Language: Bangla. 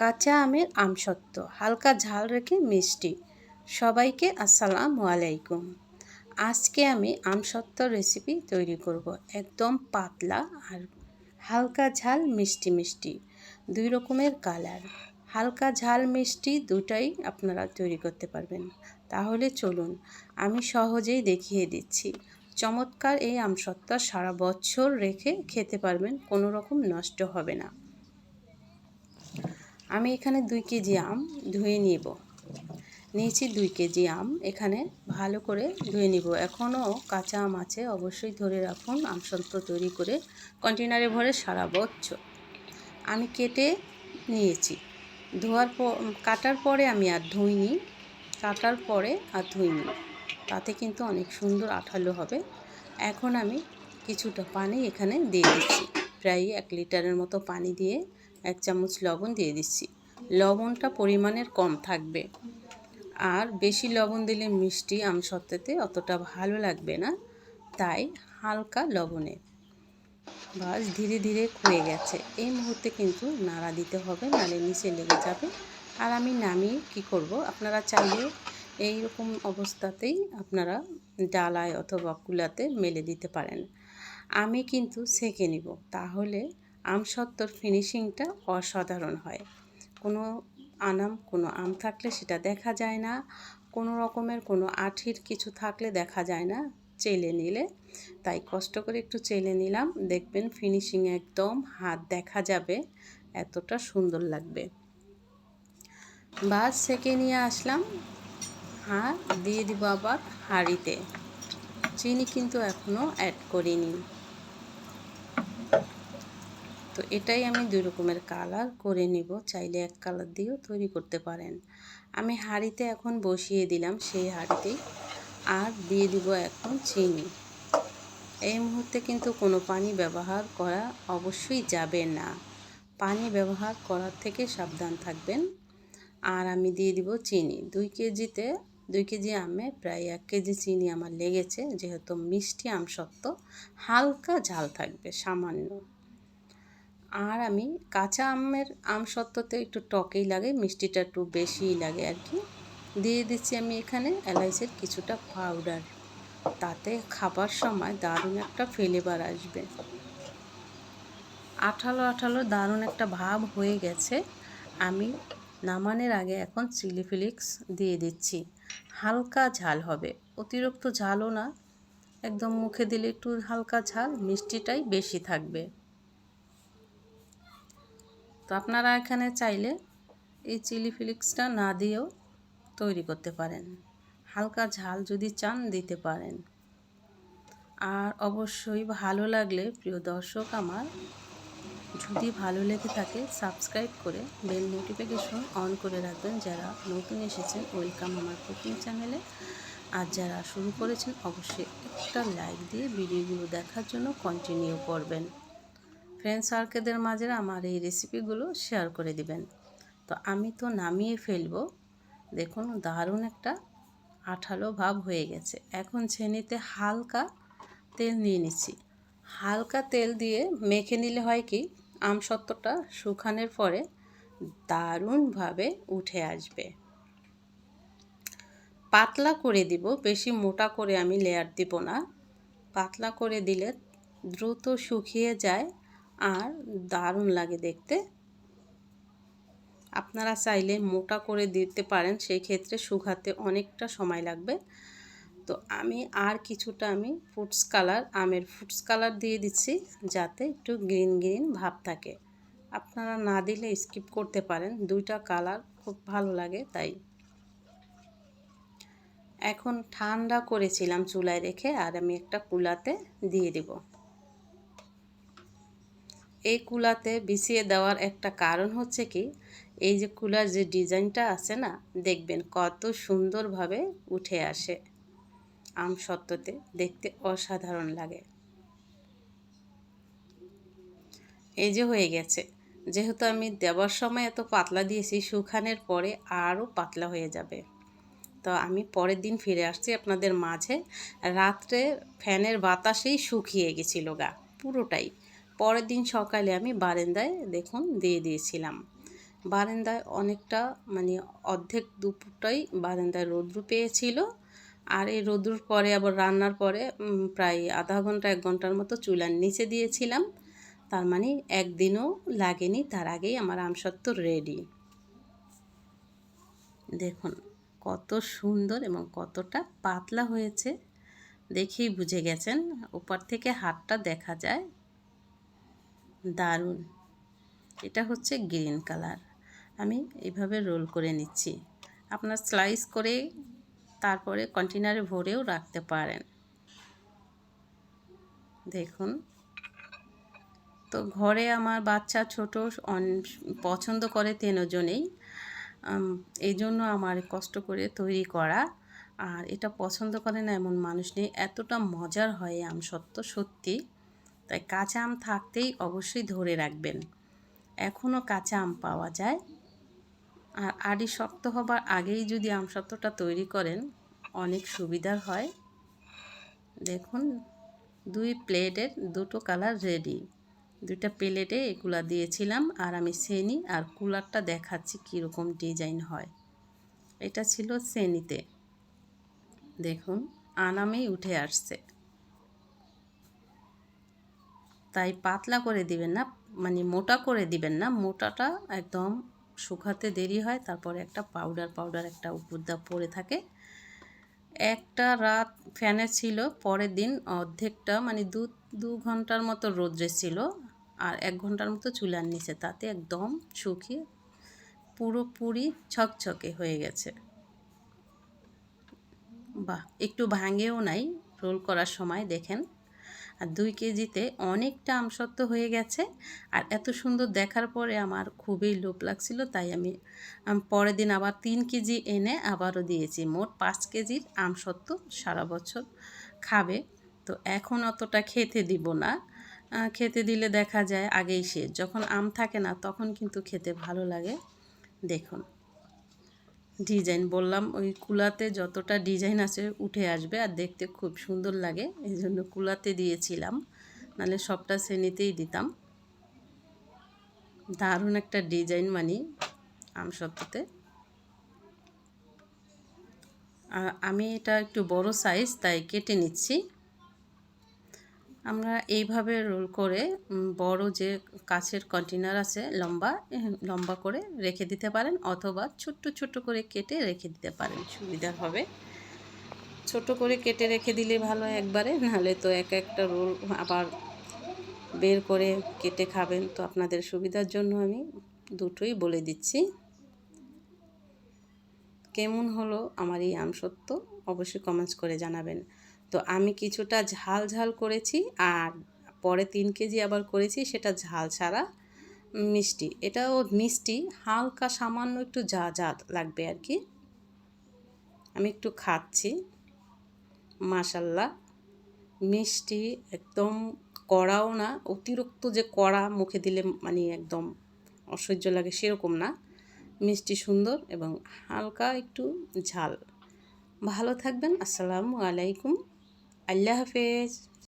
কাঁচা আমের আমসত্ত্ব, হালকা ঝাল রেখে মিষ্টি। সবাইকে আসসালামু আলাইকুম। আজকে আমি আমসত্ত্ব রেসিপি তৈরি করব, একদম পাতলা আর হালকা ঝাল মিষ্টি মিষ্টি, দুই রকমের কালার হালকা ঝাল মিষ্টি দুটাই আপনারা তৈরি করতে পারবেন। তাহলে চলুন, আমি সহজেই দেখিয়ে দিচ্ছি। চমৎকার এই আমসত্ত্ব সারা বছর রেখে খেতে পারবেন, কোনো রকম নষ্ট হবে না। আমি এখানে দুই কেজি আম ধুয়ে নিব। নিয়েছি দুই কেজি আম। এখানে ভালো করে ধুয়ে নিব। এখনও কাঁচা আম আছে, অবশ্যই ধরে রাখুন। আমসত্ত্ব তৈরি করে কন্টেনারে ভরে সারা বছর আমি কেটে নিয়েছি। ধোয়ার পর, কাটার পরে আমি আর ধুইনি। কাটার পরে আর ধুইনি। তাতে কিন্তু অনেক সুন্দর আঠালো হবে। এখন আমি কিছুটা পানি এখানে দিয়ে দিচ্ছি। প্রায় এক লিটারের মতো পানি দিয়ে এক চামচ লবণ দিয়ে দিচ্ছি। লবণটা পরিমাণের কম থাকবে। আর বেশি লবণ দিলে মিষ্টি আমসত্ত্বতে অতটা ভালো লাগবে না, তাই হালকা লবণে। বাস ধীরে ধীরে ক্ষয়ে গেছে। এই মুহূর্তে কিন্তু নাড়া দিতে হবে, নালে নিচে লেগে যাবে। আর আমি নামিয়ে কি করব? আপনারা চাইলে এই রকম অবস্থাতেই আপনারা ডালায় অথবা কুলাতে মেলে দিতে পারেন। আমি কিন্তু সেঁকে নিব। তাহলে আমসত্ত্বর ফিনিশিংটা অসাধারণ হয়। কোনো আনাম, কোনো আম থাকলে সেটা দেখা যায় না। কোনো রকমের কোনো আঠির কিছু থাকলে দেখা যায় না। চেলে নিলে, তাই কষ্ট করে একটু চেলে নিলাম। দেখবেন ফিনিশিং একদম হাত দেখা যাবে, এতটা সুন্দর লাগবে। বাস সেকে নিয়ে আসলাম। আর দিয়ে দিব আবার হাঁড়িতে। চিনি কিন্তু এখনও অ্যাড করিনি। তো এটাই আমি দুই রকমের কালার করে নিব। চাইলে এক কালার দিয়েও তৈরি করতে পারেন। আমি হাঁড়িতে এখন বসিয়ে দিলাম সেই হাঁড়িতেই আর দিয়ে দিব এখন চিনি। এই মুহূর্তে কিন্তু কোনো পানি ব্যবহার করা অবশ্যই যাবে না। পানি ব্যবহার করার থেকে সাবধান থাকবেন। আর আমি দিয়ে দিব চিনি। দুই কেজিতে, দুই কেজি আমে প্রায় এক কেজি চিনি আমার লেগেছে। যেহেতু মিষ্টি আম সত্ত্ব হালকা ঝাল থাকবে সামান্য। আর আমি কাঁচা আমের আম সত্ত্বতে একটু টকেই লাগে, মিষ্টিটা একটু বেশিই লাগে আর কি। দিয়ে দিচ্ছি আমি এখানে এলাইচের কিছুটা পাউডার তাতে খাবার সময় দারুণ একটা ফ্লেভার আসবে। আঠালো আঠালো দারুণ একটা ভাব হয়ে গেছে। আমি নামানের আগে এখন চিলি ফ্লিক্স দিয়ে দিচ্ছি। হালকা ঝাল হবে। অতিরিক্ত ঝালও না। একদম মুখে দিলে একটু হালকা ঝাল, মিষ্টিটাই বেশি থাকবে। তো আপনারা এখানে চাইলে এই চিলি ফ্লিক্সটা না দিয়েও তৈরি করতে পারেন। হালকা ঝাল যদি চান দিতে পারেন। আর অবশ্যই ভালো লাগলে প্রিয় দর্শক আমার, যদি ভালো লেগে থাকে সাবস্ক্রাইব করে বেল নোটিফিকেশন অন করে রাখবেন। যারা নতুন এসেছেন, ওয়েলকাম আমার কুকিং চ্যানেলে। আর যারা শুরু করেছেন, অবশ্যই একটা লাইক দিয়ে ভিডিওগুলো দেখার জন্য কন্টিনিউ করবেন। ফ্রেন্ড সার্কেলদের মাঝে আমার এই রেসিপিগুলো শেয়ার করে দিবেন। তো আমি তো নামিয়ে ফেলব। দেখুন, দারুণ একটা আঠালো ভাব হয়ে গেছে। এখন ছেনিতে হালকা তেল নিয়ে নিচ্ছি। হালকা তেল দিয়ে মেখে নিলে হয় কি আমসত্ত্বটা শুকানোর পরে দারুণভাবে উঠে আসবে। পাতলা করে দিব, বেশি মোটা করে আমি লেয়ার দিব না। পাতলা করে দিলে দ্রুত শুকিয়ে যায়। আর দারুণ লাগে দেখতে। আপনারা চাইলে মোটা করে দিতে পারেন সেই ক্ষেত্রে শুকাতে অনেকটা সময় লাগবে। তো আমি আর কিছুটা আমি ফুডস কালার, আমের ফুডস কালার দিয়ে দিচ্ছি, যাতে একটু গ্রিন গ্রিন ভাব থাকে। আপনারা না দিলে স্কিপ করতে পারেন, দুইটা কালার খুব ভালো লাগে তাই। এখন ঠান্ডা করেছিলাম চুলায় রেখে, আর আমি একটা কুলাতে দিয়ে দিব। এই কুলাতে বিছিয়ে দেওয়ার একটা কারণ হচ্ছে কি, এই যে কুলার যে ডিজাইনটা আছে না, দেখবেন কত সুন্দরভাবে উঠে আসে। আম সত্ত্বতে দেখতে অসাধারণ লাগে। এই যে হয়ে গেছে। যেহেতু আমি দেওয়ার সময় এত পাতলা দিয়েছি, শুকানোর পরে আরও পাতলা হয়ে যাবে। তো আমি পরের দিন ফিরে আসছি আপনাদের মাঝে। রাত্রে ফ্যানের বাতাসেই শুকিয়ে গেছিল গা, পুরোটাই। পরের দিন সকালে আমি বারেন্দায় দেখুন দিয়ে দিয়েছিলাম। বারান্দায় অনেকটা মানে অর্ধেক দুপুরটাই বারান্দায় রৌদ্র পেয়েছিল। আর এই রৌদ্রর পরে আবার রান্নার পরে প্রায় আধা ঘণ্টা, এক ঘণ্টার মতো চুলার নিচে দিয়েছিলাম। তার মানে একদিনও লাগেনি, তার আগেই আমার আমসত্ব রেডি দেখুন কত সুন্দর এবং কতটা পাতলা হয়েছে, দেখেই বুঝে গেছেন। উপর থেকে হাতটা দেখা যায়। দারুণ। এটা হচ্ছে গ্রিন কালার। আমি এইভাবে রোল করে নিচ্ছি। আপনার স্লাইস করে তারপরে কন্টেনারে ভরেও রাখতে পারেন। দেখুন। তো ঘরে আমার বাচ্চা ছোট পছন্দ করে তেনজনেই এই জন্য আমার কষ্ট করে তৈরি করা। আর এটা পছন্দ করে না এমন মানুষ নেই। এতটা মজার হয় আম সত্য সত্যি। তাই কাঁচা আম থাকতেই অবশ্যই ধরে রাখবেন। এখনও কাঁচা আম পাওয়া যায়। আর আড়ি শক্ত হবার আগেই যদি আম সত্ত্বটা তৈরি করেন, অনেক সুবিধার হয়। দেখুন, দুই প্লেটের দুটো কালার রেডি। দুইটা প্লেটে এগুলা দিয়েছিলাম আর আমি সেনি আর কুলারটা দেখাচ্ছি কীরকম ডিজাইন হয়। এটা ছিল সেনিতে। দেখুন, আনামেই উঠে আসছে। তাই পাতলা করে দিবেন না মানে মোটা করে দিবেন না। মোটাটা একদম শুকাতে দেরি হয়, তারপরে একটা পাউডার পাউডার একটা উপরদা পড়ে থাকে। একটা রাত ফ্যানে ছিল, পরের দিন অর্ধেকটা মানে দু দু ঘণ্টার মতো রোদ্রে ছিল, আর এক ঘণ্টার মতো চুলার নিচে। তাতে একদম শুকিয়ে পুরোপুরি ছকছকে হয়ে গেছে। বাহ, একটু ভাঙেও নাই, রোল করার সময় দেখেন। আর দুই কেজিতে অনেকটা আমসত্ব হয়ে গেছে। আর এত সুন্দর দেখার পরে আমার খুবই লোভ লাগছিল, তাই আমি পরের দিন আবার তিন কেজি এনে আবারও দিয়েছি। মোট পাঁচ কেজির আমসত্ব সারা বছর খাবে। তো এখন অতটা খেতে দিব না। খেতে দিলে দেখা যায় আগেই শেষ। যখন আম থাকে না, তখন কিন্তু খেতে ভালো লাগে। দেখুন। ডিজাইন বললাম, ওই কুলাতে যতটা ডিজাইন আছে উঠে আসবে আর দেখতে খুব সুন্দর লাগে, এই জন্য কুলাতে দিয়েছিলাম নাহলে সবটা শ্রেণীতেই দিতাম। দারুণ একটা ডিজাইন মানি আমসত্ত্বতে। আমি এটা একটু বড় সাইজ, তাই কেটে নিচ্ছি। আমরা এইভাবে রোল করে বড় যে কাছের কন্টেনার আছে, লম্বা লম্বা করে রেখে দিতে পারেন অথবা ছোট্ট ছোট্ট করে কেটে রেখে দিতে পারেন। সুবিধা হবে। ছোট করে কেটে রেখে দিলে ভালো একবারে, নাহলে তো এক একটা রোল আবার বের করে কেটে খাবেন। তো আপনাদের সুবিধার জন্য আমি দুটোই বলে দিচ্ছি। কেমন হলো আমার এই আমসত্ব অবশ্যই কমেন্টস করে জানাবেন। তো আমি কিছুটা ঝাল ঝাল করেছি আর পরে তিন কেজি আবার করেছি, সেটা ঝাল ছাড়া মিষ্টি। এটাও মিষ্টি, হালকা সামান্য একটু যা যা লাগবে আর কি। আমি একটু খাচ্ছি। মাশাল্লাহ, মিষ্টি একদম কড়াও না, অতিরিক্ত যে কড়া মুখে দিলে মানে একদম অসহ্য লাগে সেরকম না। মিষ্টি সুন্দর এবং হালকা একটু ঝাল। ভালো থাকবেন, আসসালামু আলাইকুম। আল্লাহ হাফেজ।